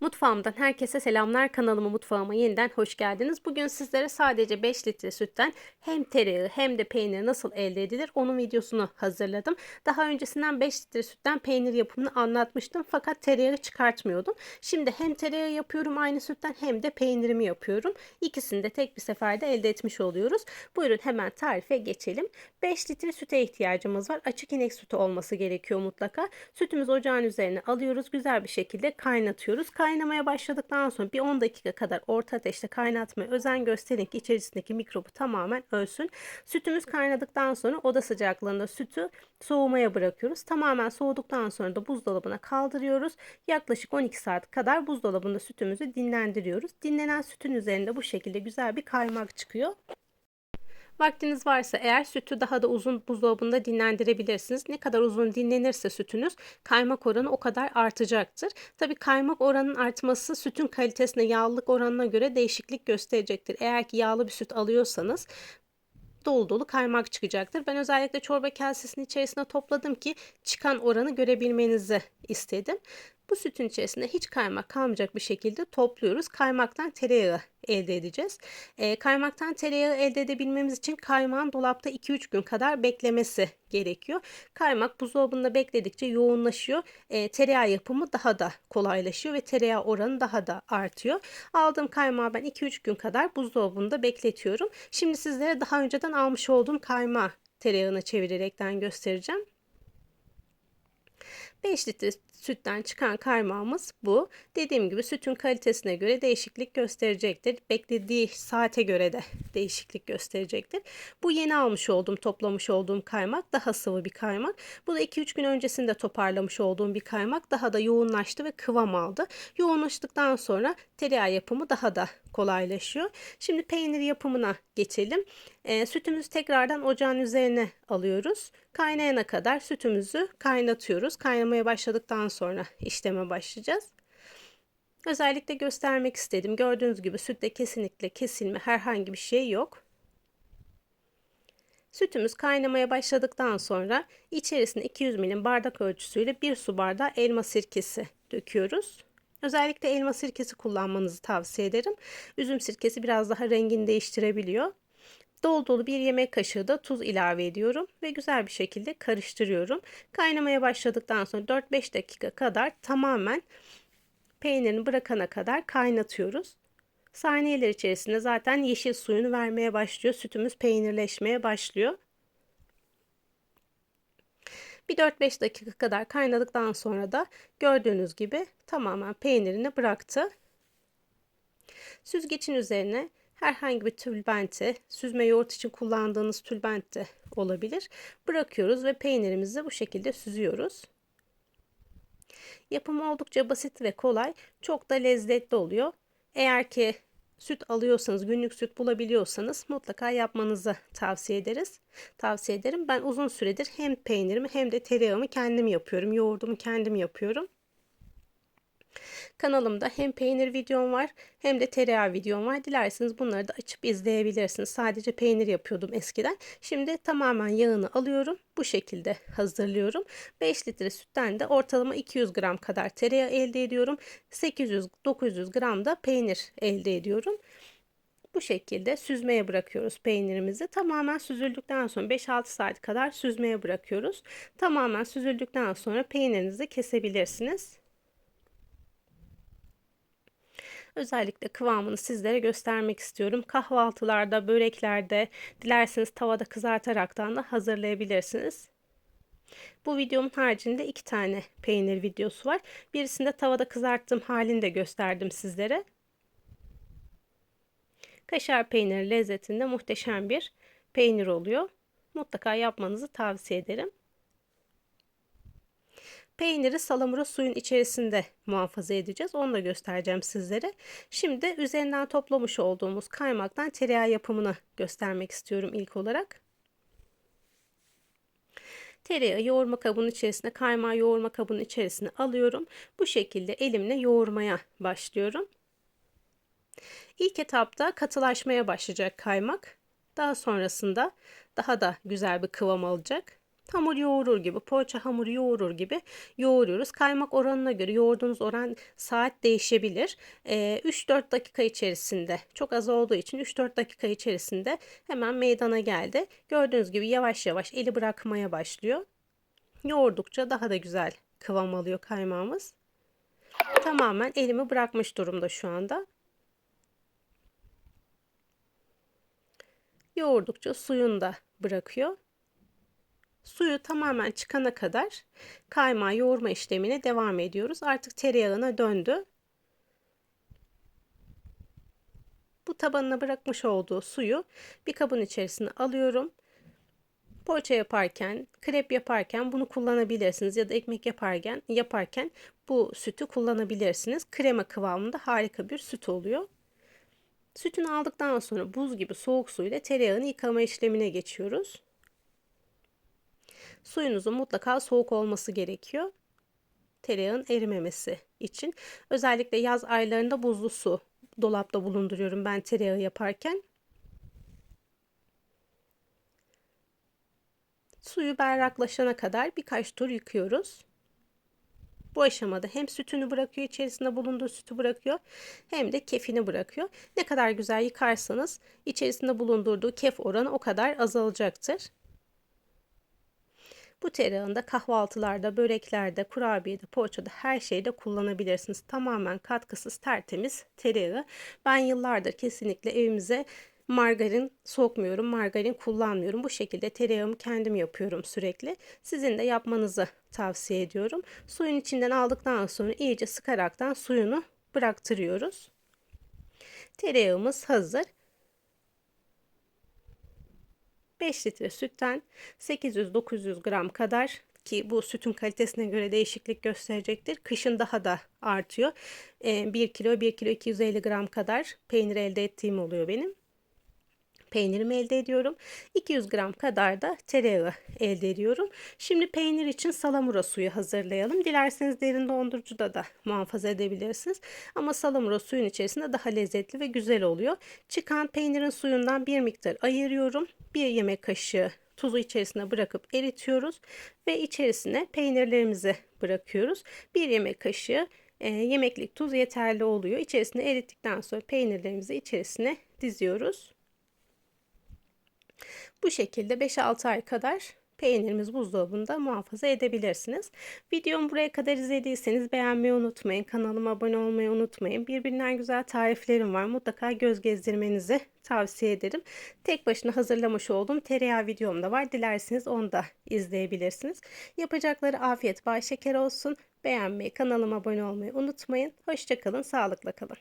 Mutfağımdan herkese selamlar. Kanalıma mutfağıma yeniden hoş geldiniz. Bugün sizlere sadece 5 litre sütten hem tereyağı hem de peynir nasıl elde edilir onun videosunu hazırladım. Daha öncesinden 5 litre sütten peynir yapımını anlatmıştım fakat tereyağı çıkartmıyordum. Şimdi hem tereyağı yapıyorum aynı sütten hem de peynirimi yapıyorum. İkisini de tek bir seferde elde etmiş oluyoruz. Buyurun hemen tarife geçelim. 5 litre süte ihtiyacımız var. Açık inek sütü olması gerekiyor mutlaka. Sütümüzü ocağın üzerine alıyoruz. Güzel bir şekilde kaynatıyoruz. Kaynamaya başladıktan sonra bir 10 dakika kadar orta ateşte kaynatmaya özen gösterin ki içerisindeki mikrobu tamamen ölsün. Sütümüz kaynadıktan sonra oda sıcaklığında sütü soğumaya bırakıyoruz. Tamamen soğuduktan sonra da buzdolabına kaldırıyoruz. Yaklaşık 12 saat kadar buzdolabında sütümüzü dinlendiriyoruz. Dinlenen sütün üzerinde bu şekilde güzel bir kaymak çıkıyor. Vaktiniz varsa eğer sütü daha da uzun buzdolabında dinlendirebilirsiniz. Ne kadar uzun dinlenirse sütünüz kaymak oranı o kadar artacaktır. Tabi kaymak oranının artması sütün kalitesine yağlılık oranına göre değişiklik gösterecektir. Eğer ki yağlı bir süt alıyorsanız dolu dolu kaymak çıkacaktır. Ben özellikle çorba kasesinin içerisine topladım ki çıkan oranı görebilmenizi istedim. Bu sütün içerisinde hiç kaymak kalmayacak bir şekilde topluyoruz. Kaymaktan tereyağı elde edeceğiz. E, kaymaktan tereyağı elde edebilmemiz için kaymağın dolapta 2-3 gün kadar beklemesi gerekiyor. Kaymak buzdolabında bekledikçe yoğunlaşıyor. E, tereyağı yapımı daha da kolaylaşıyor ve tereyağı oranı daha da artıyor. Aldığım kaymağı ben 2-3 gün kadar buzdolabında bekletiyorum. Şimdi sizlere daha önceden almış olduğum kaymağı tereyağına çevirerekten göstereceğim. 5 litre sütten çıkan kaymağımız bu. Dediğim gibi sütün kalitesine göre değişiklik gösterecektir. Beklediği saate göre de değişiklik gösterecektir. Bu yeni almış olduğum, toplamış olduğum kaymak daha sıvı bir kaymak. Bu da 2-3 gün öncesinde toparlamış olduğum bir kaymak. Daha da yoğunlaştı ve kıvam aldı. Yoğunlaştıktan sonra tereyağı yapımı daha da kolaylaşıyor. Şimdi peynir yapımına geçelim. E, sütümüzü tekrardan ocağın üzerine alıyoruz. Kaynayana kadar sütümüzü kaynatıyoruz. Kaynamaya başladıktan sonra işleme başlayacağız. Özellikle göstermek istedim. Gördüğünüz gibi sütte kesinlikle kesilme herhangi bir şey yok. Sütümüz kaynamaya başladıktan sonra içerisine 200 milim bardak ölçüsüyle 1 su bardağı elma sirkesi döküyoruz. Özellikle elma sirkesi kullanmanızı tavsiye ederim. Üzüm sirkesi biraz daha rengini değiştirebiliyor. Dolu dolu bir yemek kaşığı da tuz ilave ediyorum ve güzel bir şekilde karıştırıyorum. Kaynamaya başladıktan sonra 4-5 dakika kadar tamamen peynirini bırakana kadar kaynatıyoruz. Saniyeler içerisinde zaten yeşil suyunu vermeye başlıyor. Sütümüz peynirleşmeye başlıyor. Bir 4-5 dakika kadar kaynadıktan sonra da gördüğünüz gibi tamamen peynirini bıraktı. Süzgecin üzerine herhangi bir tülbenti, süzme yoğurt için kullandığınız tülbent de olabilir. Bırakıyoruz ve peynirimizi bu şekilde süzüyoruz. Yapımı oldukça basit ve kolay, çok da lezzetli oluyor. Eğer ki süt alıyorsanız, günlük süt bulabiliyorsanız mutlaka yapmanızı tavsiye ederiz. Tavsiye ederim. Ben uzun süredir hem peynirimi hem de tereyağımı kendim yapıyorum. Yoğurdumu kendim yapıyorum. Kanalımda hem peynir videom var hem de tereyağı videom var. Dilerseniz bunları da açıp izleyebilirsiniz. Sadece peynir yapıyordum eskiden. Şimdi tamamen yağını alıyorum. Bu şekilde hazırlıyorum. 5 litre sütten de ortalama 200 gram kadar tereyağı elde ediyorum. 800-900 gram da peynir elde ediyorum. Bu şekilde süzmeye bırakıyoruz peynirimizi. Tamamen süzüldükten sonra 5-6 saat kadar süzmeye bırakıyoruz. Tamamen süzüldükten sonra peynirinizi kesebilirsiniz. Özellikle kıvamını sizlere göstermek istiyorum. Kahvaltılarda, böreklerde, dilerseniz tavada kızartaraktan da hazırlayabilirsiniz. Bu videomun haricinde iki tane peynir videosu var. Birisinde tavada kızarttığım halini de gösterdim sizlere. Kaşar peyniri lezzetinde muhteşem bir peynir oluyor. Mutlaka yapmanızı tavsiye ederim. Peyniri salamura suyun içerisinde muhafaza edeceğiz. Onu da göstereceğim sizlere. Şimdi üzerinden toplamış olduğumuz kaymaktan tereyağı yapımını göstermek istiyorum ilk olarak. Tereyağı yoğurma kabının içerisine, kaymağı yoğurma kabının içerisine alıyorum. Bu şekilde elimle yoğurmaya başlıyorum. İlk etapta katılaşmaya başlayacak kaymak. Daha sonrasında daha da güzel bir kıvam alacak. Hamur yoğurur gibi, poğaça hamuru yoğurur gibi yoğuruyoruz. Kaymak oranına göre yoğurduğunuz oran saat değişebilir. Ee, 3-4 dakika içerisinde çok az olduğu için 3-4 dakika içerisinde hemen meydana geldi. Gördüğünüz gibi yavaş yavaş eli bırakmaya başlıyor. Yoğurdukça daha da güzel kıvam alıyor kaymağımız. Tamamen elimi bırakmış durumda şu anda. Yoğurdukça suyunu da bırakıyor. Suyu tamamen çıkana kadar kaymağı yoğurma işlemine devam ediyoruz. Artık tereyağına döndü. Bu tabanına bırakmış olduğu suyu bir kabın içerisine alıyorum. Poğaça yaparken, krep yaparken bunu kullanabilirsiniz ya da ekmek yaparken yaparken bu sütü kullanabilirsiniz. Krema kıvamında harika bir süt oluyor. Sütünü aldıktan sonra buz gibi soğuk suyla tereyağını yıkama işlemine geçiyoruz. Suyunuzun mutlaka soğuk olması gerekiyor. Tereyağın erimemesi için. Özellikle yaz aylarında buzlu su dolapta bulunduruyorum ben tereyağı yaparken. Suyu berraklaşana kadar birkaç tur yıkıyoruz. Bu aşamada hem sütünü bırakıyor, içerisinde bulunduğu sütü bırakıyor hem de kefini bırakıyor. Ne kadar güzel yıkarsanız içerisinde bulundurduğu kef oranı o kadar azalacaktır. Bu tereyağını da kahvaltılarda, böreklerde, kurabiyede, poğaçada her şeyde kullanabilirsiniz. Tamamen katkısız tertemiz tereyağı. Ben yıllardır kesinlikle evimize margarin sokmuyorum, margarin kullanmıyorum. Bu şekilde tereyağımı kendim yapıyorum sürekli. Sizin de yapmanızı tavsiye ediyorum. Suyun içinden aldıktan sonra iyice sıkaraktan suyunu bıraktırıyoruz. Tereyağımız hazır. 5 litre sütten 800-900 gram kadar ki bu sütün kalitesine göre değişiklik gösterecektir. Kışın daha da artıyor. 1 kilo 1 kilo 250 gram kadar peynir elde ettiğim oluyor benim peynirimi elde ediyorum. 200 gram kadar da tereyağı elde ediyorum. Şimdi peynir için salamura suyu hazırlayalım. Dilerseniz derin dondurucuda da muhafaza edebilirsiniz. Ama salamura suyun içerisinde daha lezzetli ve güzel oluyor. Çıkan peynirin suyundan bir miktar ayırıyorum. Bir yemek kaşığı tuzu içerisine bırakıp eritiyoruz ve içerisine peynirlerimizi bırakıyoruz. Bir yemek kaşığı e, yemeklik tuz yeterli oluyor. İçerisine erittikten sonra peynirlerimizi içerisine diziyoruz. Bu şekilde 5-6 ay kadar peynirimiz buzdolabında muhafaza edebilirsiniz. Videomu buraya kadar izlediyseniz beğenmeyi unutmayın. Kanalıma abone olmayı unutmayın. Birbirinden güzel tariflerim var. Mutlaka göz gezdirmenizi tavsiye ederim. Tek başına hazırlamış olduğum tereyağı videom da var. Dilerseniz onu da izleyebilirsiniz. Yapacakları afiyet bay şeker olsun. Beğenmeyi, kanalıma abone olmayı unutmayın. Hoşçakalın, sağlıkla kalın.